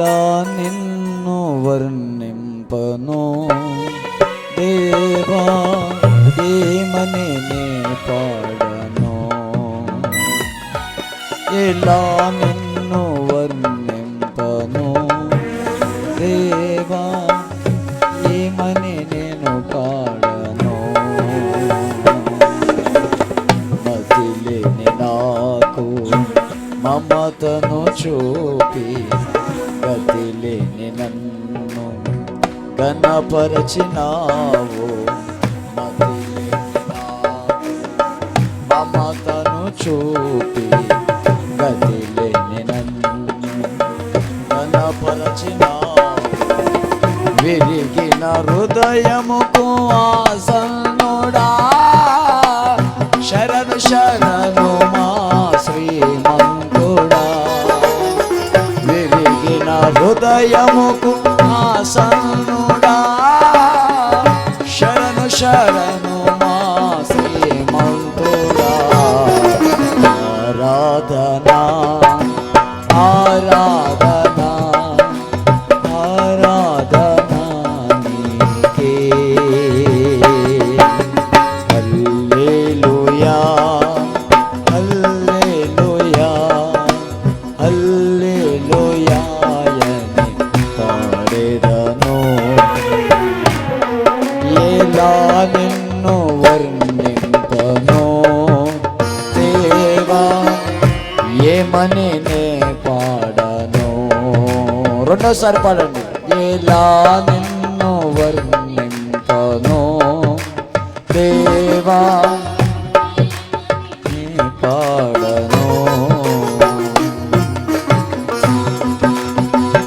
ఎలా నిన్ను వర్ణింపను. దేవా ఏమని నే పాడను? ఎలా నిన్ను వర్ణింపను? దేవా ఏమని నేను పాడను? మతిలేని నాకు మమతను చూపి ఘనపరచినావు మమతను చూ రెండోసారి పాడండి ఎలా నిన్ను వర్ణింపను దేవా నే పాడను.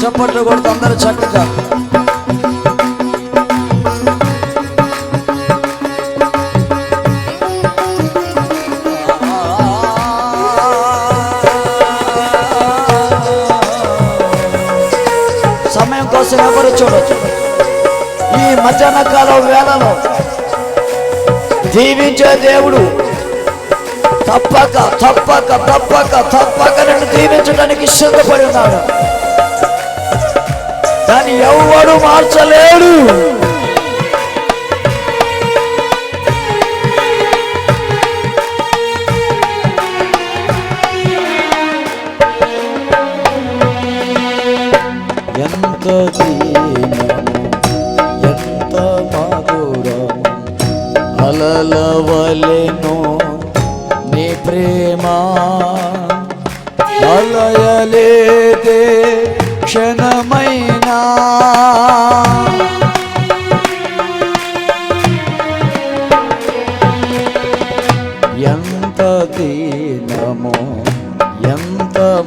చప్పట్లు కొడుతూ అందరూ చక్కగా చూడొచ్చు ఈ మధ్యాహ్న కాలం వేళలో దీవించే దేవుడు తప్పక తప్పక తప్పక తప్పక నన్ను దీవించడానికి సిద్ధపడి ఉన్నాడు. దాన్ని ఎవడు మార్చలేడు.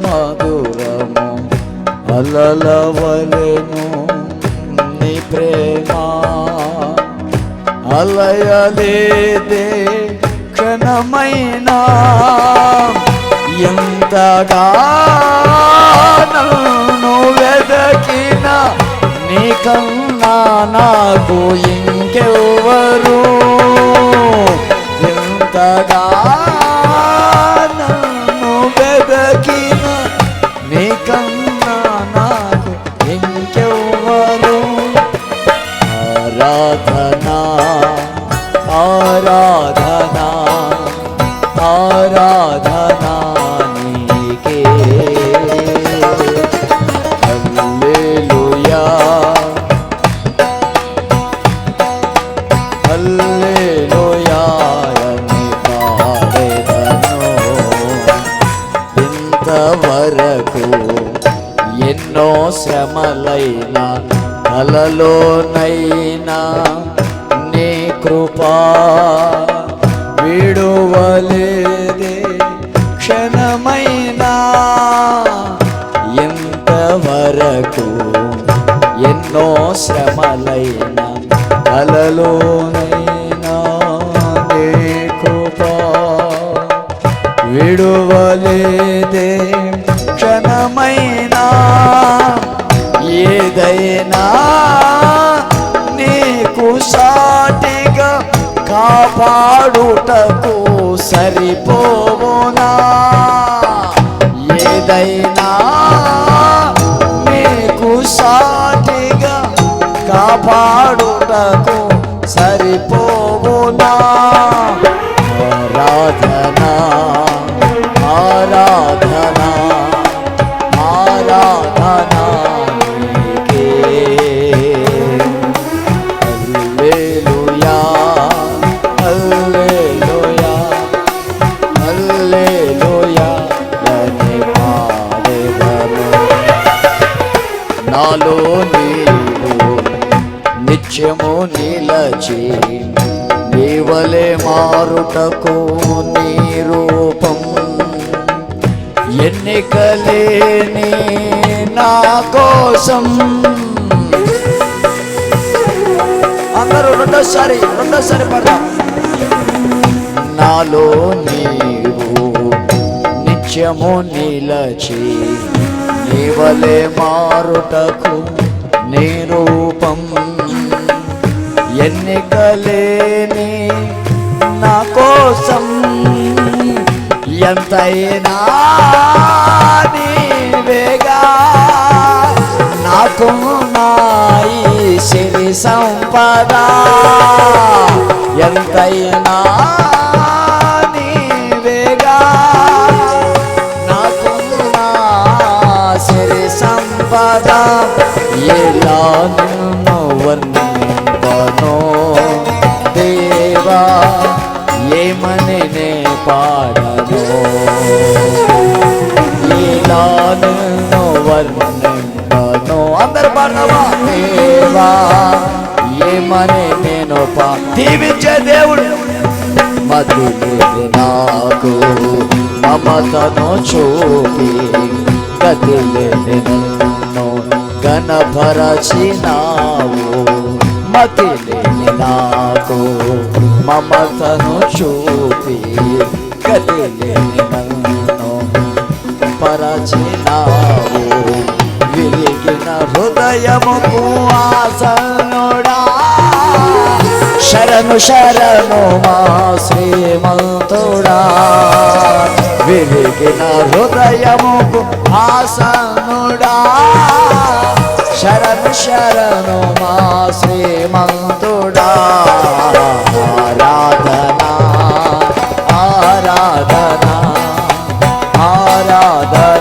మధురము అలలవలెను నీ ప్రేమ. అలయలేదే క్షణమైనా ఎంతగా నన్ను వెదకిన నీకన్నా నాకు ఇంకెవరు ఎంతగా ఎంతవరకు ఎన్నో శ్రమలైన కలలోనైనా నీ విడువలేదే క్షణమైనా ఏదైనా నీకు సాటిగా కాపాడుటకు సరిపోవునా? ఏదైనా కాపాడుటకు సరిపోవునా? కోసం. అందరూ రెండోసారి రెండోసారి పడదాం. నాలో నీవు నిత్యము నిలచి నీవలే మారుటకు నీ రూపం. ఎన్నికలేని నా కోసం ఎంతైనా నీవేగా నాకు నాయి సిరి సంపద. ఎంతైనా నీవేగా. నాకు నా సిరి సంపద. ఎలా నిన్ను దేవా ఏమని నే పాడను? అందరు పాడవా దేవా ఏమని నేను దీవించే దేవుడు. మధులేని నాకు మమతను చూపి నన్ను గణపరచినావు మతిలేని నాకు మమతను చూపి హృదయముకు ఆసనుడా. శరణు శరణు మా శ్రీమంతుడా. విరిగిన హృదయముకు ఆసనుడా. శరణు శరణు మా శ్రీమంతుడా. ఆరాధనా ఆరాధనా ఆరాధనా.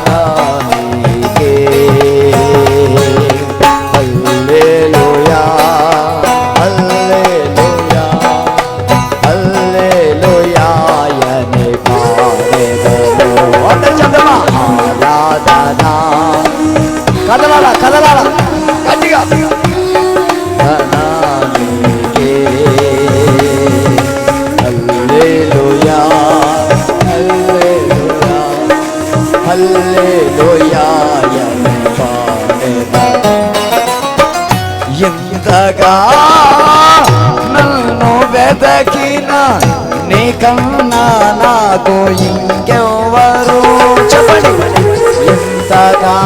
నన్ను వెదకిన నీకన్నా నాకు ఇంకెవరు చెప్పండి. ఇంతగా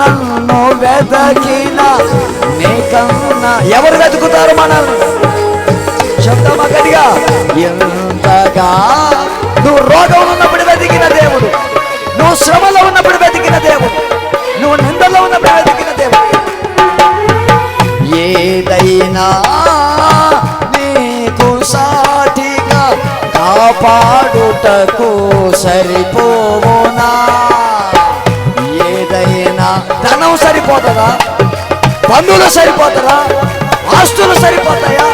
నన్ను వెదకిన నీకన్నా ఎవరు వెతుకుతారు మనల్ని? చెప్తామా గట్టిగా? ఎంతగా నువ్వు రోగం ఉన్నప్పుడు వెతికిన దేవుడు. నువ్వు శ్రమలో ఉన్నప్పుడు వెతికిన దేవుడు. కాపాడుటకు సరిపోవునా? ఏదైనా ధనం సరిపోతుందా? పన్నులు సరిపోతారా ఆస్తులు సరిపోతాయా?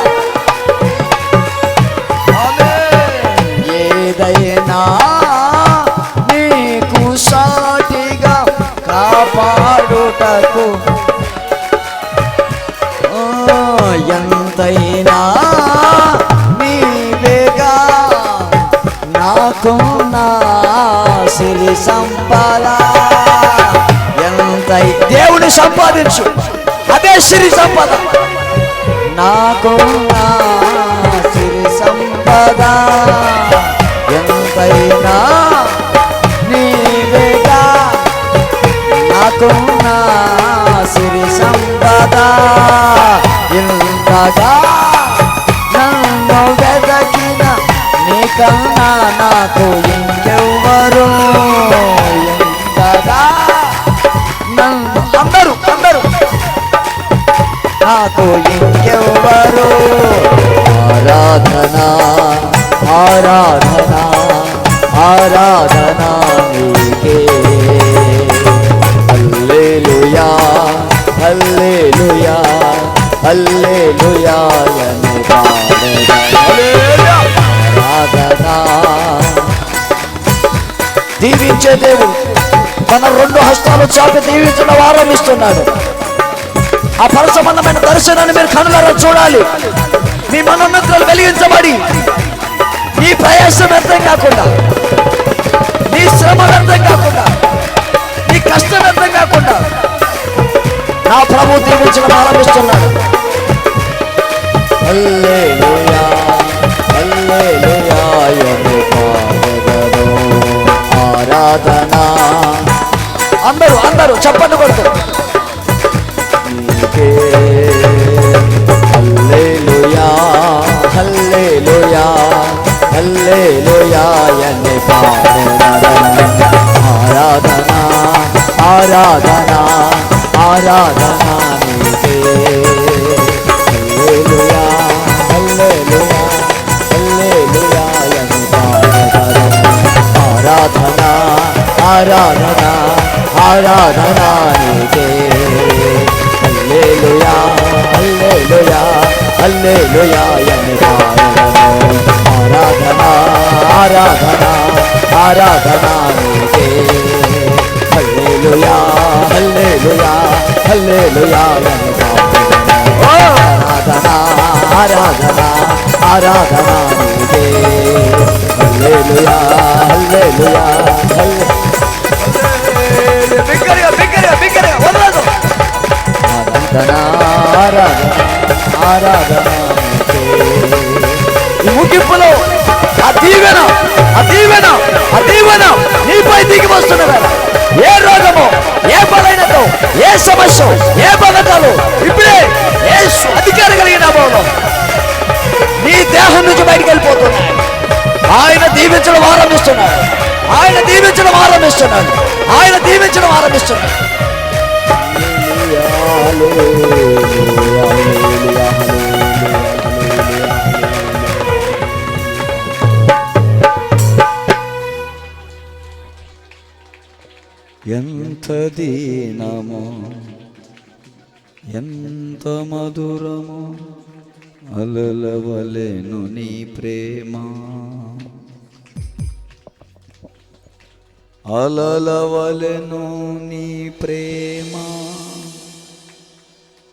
ఏదైనా నీకు సాటిగా కాపాడుటకు ఎంతై దేవుని సంపాదించు. అదే సిరి సంపద. నాకు సిరి సంపద ఎంతైనా నీవేగా. నాకు సిరి సంపద ఇంతగా నన్ను వెదకిన నీకన్నా నాకు ఇంకెవ్వరు ఎంతగా అందరూ అందరూ నాకు ఇంకెవ్వరు? ఆరాధన ఆరాధన ఆరాధన నీకే. హల్లెలూయా హల్లెలూయా హల్లెలూయా. ఆరాధన దీవించే దేవుడు. తన రెండు హస్తాలు చాపి దీవించడం ఆరంభిస్తున్నాడు ఆ పరసంబంధమైన దర్శనాన్ని మీరు కనులారా చూడాలి. మీ మనోన్నతులు వెలిగించబడి నీ ప్రయాసం వ్యర్థం కాకుండా నీ శ్రమ వ్యర్థం కాకుండా నీ కష్టం వ్యర్థం కాకుండా నా ప్రభు దీవించడం ఆరంభిస్తున్నాడు అల్లే హల్లెలూయా చప్పట్లు కొడుతూ. ఆరాధనా ఆరాధనా ఆరాధనా. ఆరాధన ఆరాధన నీకే. హల్లెలూయా హల్లెలూయా హల్లెలూయా అని పాడెదను. ఆరాధన ఆరాధన ఆరాధన నీకే. హల్లెలూయా హల్లెలూయా హల్లెలూయా అని ఆరాధన ఆరాధన ఆరాధన నీకే. హల్లెలూయా హల్లెలూయా బిగ్గరగా బిగ్గరగా బిగ్గరగా వదలదు ఆరాధన ఆరాధన ఆరాధన ఈ ముగింపులో ఆ దీవెన ఆ దీవెన ఆ దీవెన నీపై దిగి వస్తున్న వేళ ఏ రోగము ఏ బలైనతో ఏ సమస్య ఏ బలతలు ఇప్పుడే ఏ అధికారం కలిగిన నీ దేహం నుంచి బయటికి దీవించడం ఆరంభిస్తున్నాడు. ఆయన దీవించడం ఆరంభిస్తున్నాడు. ఆయన దీవించడం ఆరంభిస్తున్నాడు. ఎంత దీనమో ఎంత మధురమో అలలవలెను నీ ప్రేమ. అలలవలెను నీ ప్రేమ.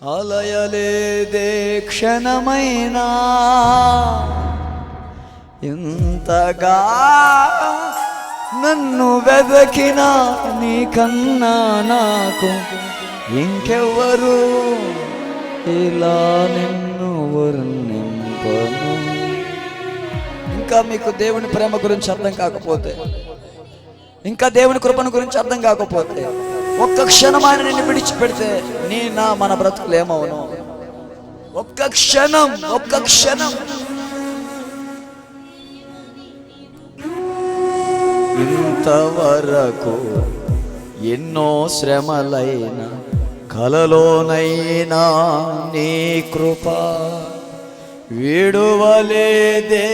అలయలేదే క్షణమైనా. ఇంతగా నన్ను వెదకిన నీకన్నా నాకు ఇంకెవ్వరు ఇలా నిన్ను వర్ణింపను. ఇంకా మీకు దేవుని ప్రేమ గురించి అర్థం కాకపోతే ఇంకా దేవుని కృపను గురించి అర్థం కాకపోతే ఒక్క క్షణం ఆయన నిన్ను విడిచిపెడితే నీ నా మన బ్రతుకులు ఏమవును ఒక్క క్షణం ఒక్క క్షణం. ఇంతవరకు ఎన్నో శ్రమలైన కలలోనైనా నీ కృప విడువలేదే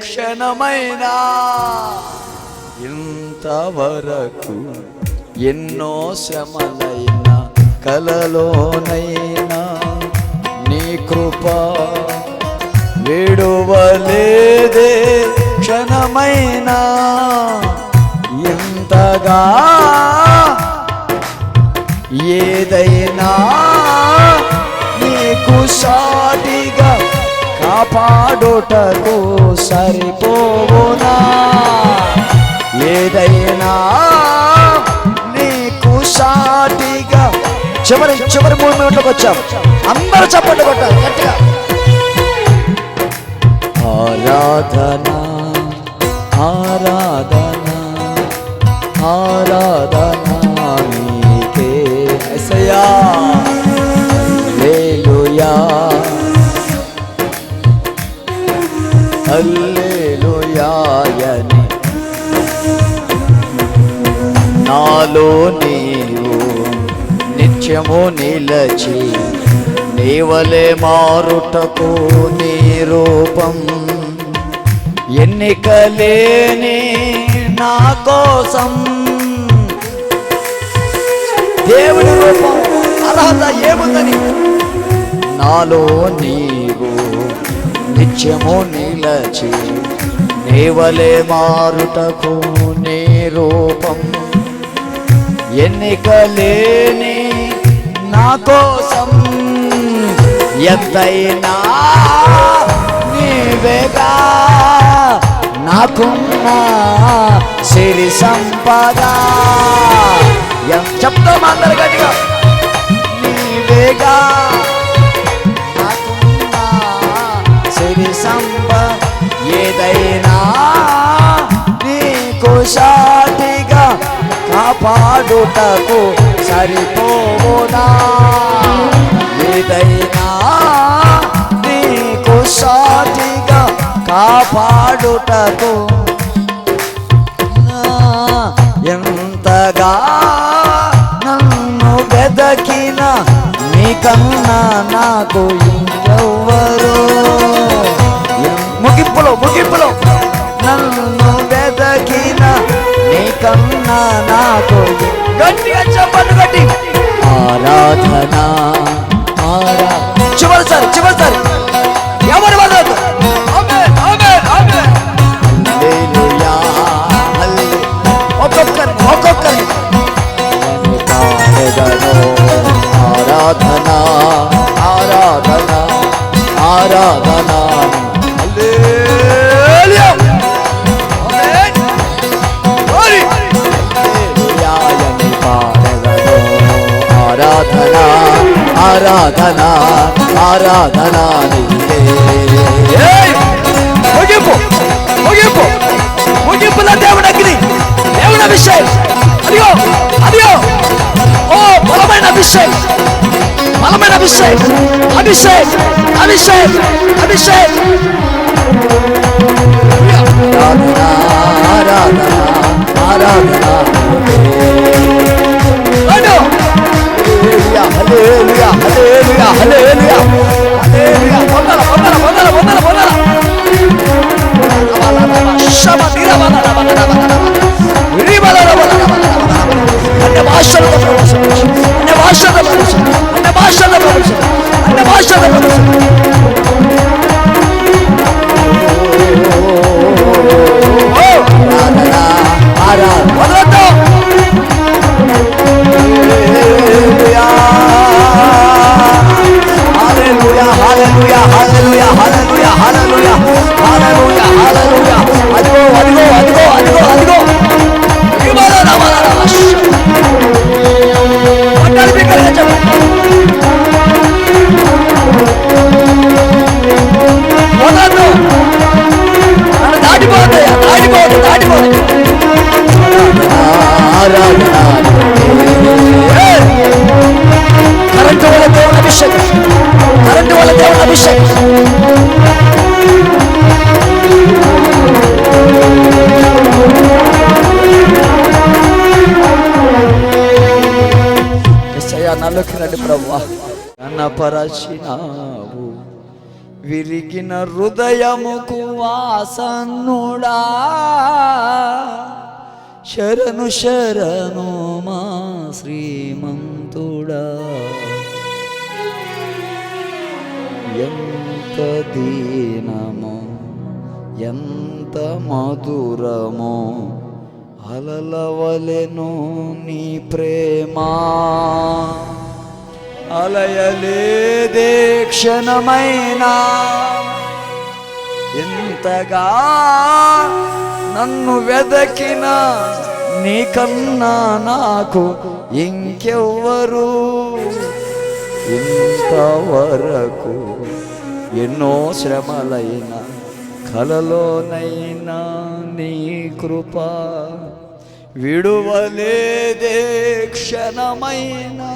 క్షణమైనా. ఇంతవరకు ఎన్నో శ్రమలైన కలలోనైనా నీ కృప విడువలేదే క్షణమైనా. ఎంతగా ఏదైనా నీకు సాటిగా కాపాడుటకు సరిపోవునా? ఏదైనా నీకు సాటిగా. చివరి చివరి మూడు మినిట్లకు వచ్చాం. అందరూ చప్పట్లు కొట్టారు గట్టిగా. ఆరాధన ఆరాధన ఆరాధన. నిత్యము నిలచి నీవలే మారుటకు నీ రూపం ఎన్నికలేని నా కోసం దేవుడి రూపం అర్హత ఏముందని? నాలో నీవు నిత్యము నిలచి నీవలే మారుటకు నీ రూపం ఎన్నికలేని నా కోసం ఎంతైనా నీవేగా నాకున్న సిరి సంపద. చెప్తాం అందరు గట్టిగా? నీవేగా నాకున్న సిరి సంపద. ఏదైనా నీ సాటిగా కాపాడుటకు సరిపోదా ఏదైనా నీకు సాటిగా కాపాడుటకు ఎంతగా నన్ను బెదకిన నీకన్నా నాకు ఇంకెవ్వరు? ముగింపులో ముగింపులో. కన్నా నాకు గట్టిగా చెప్పండి గట్టి. ఆరాధన ఆరా. చివరిసారి చివరిసారి. ఆరాధన ఆరాధన! ముగింపు! ముగింపు! ముగింపుల దేవుడు అగ్ని దేవుడు అభిషేక్. అదిగో అదిగో! ఓ బలమైన అభిషేక్ బలమైన అభిషేక్ అభిషేక్ అభిషేక్ అభిషేక్. ఆరాధన ఆరాధన ఆరాధన هللويا هللويا هللويا هللويا فضل فضل فضل فضل فضل شبا ديرا بالا بالا بالا بالا ريبا لا بالا بالا بالا أنا باشا لا بالا أنا باشا لا بالا أنا باشا لا بالا أنا باشا لا بالا آرا آرا కనపరచినావు విరిగిన హృదయముకు వాసన్నుడా. శరణు శరణు మా శ్రీమంతుడా. ఎంత దీనమో ఎంత మధురమో అలలవలెను నీ ప్రేమా. అలయలేదే క్షణమైనా ఎంతగా నన్ను వెదకిన నీకన్నా నాకు ఇంకెవ్వరు? ఇంతవరకు ఎన్నో శ్రమలైన కలలోనైనా నీ కృప విడువలేదే క్షణమైనా.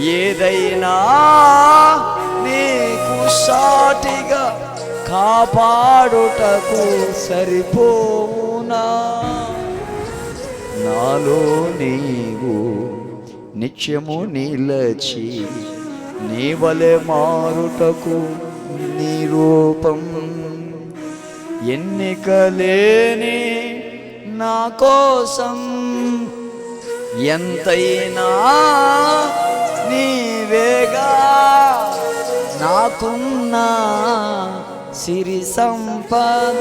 ఏదైనా నీకు సాటిగా కాపాడుటకు సరిపోవునా? నాలో నీవు నిత్యము నిలచి నీ వలె మారుటకు నీ రూపం. ఎన్నికలేని నా కోసం ఎంతైనా నీవేగా నాకున్న సిరి సంపద.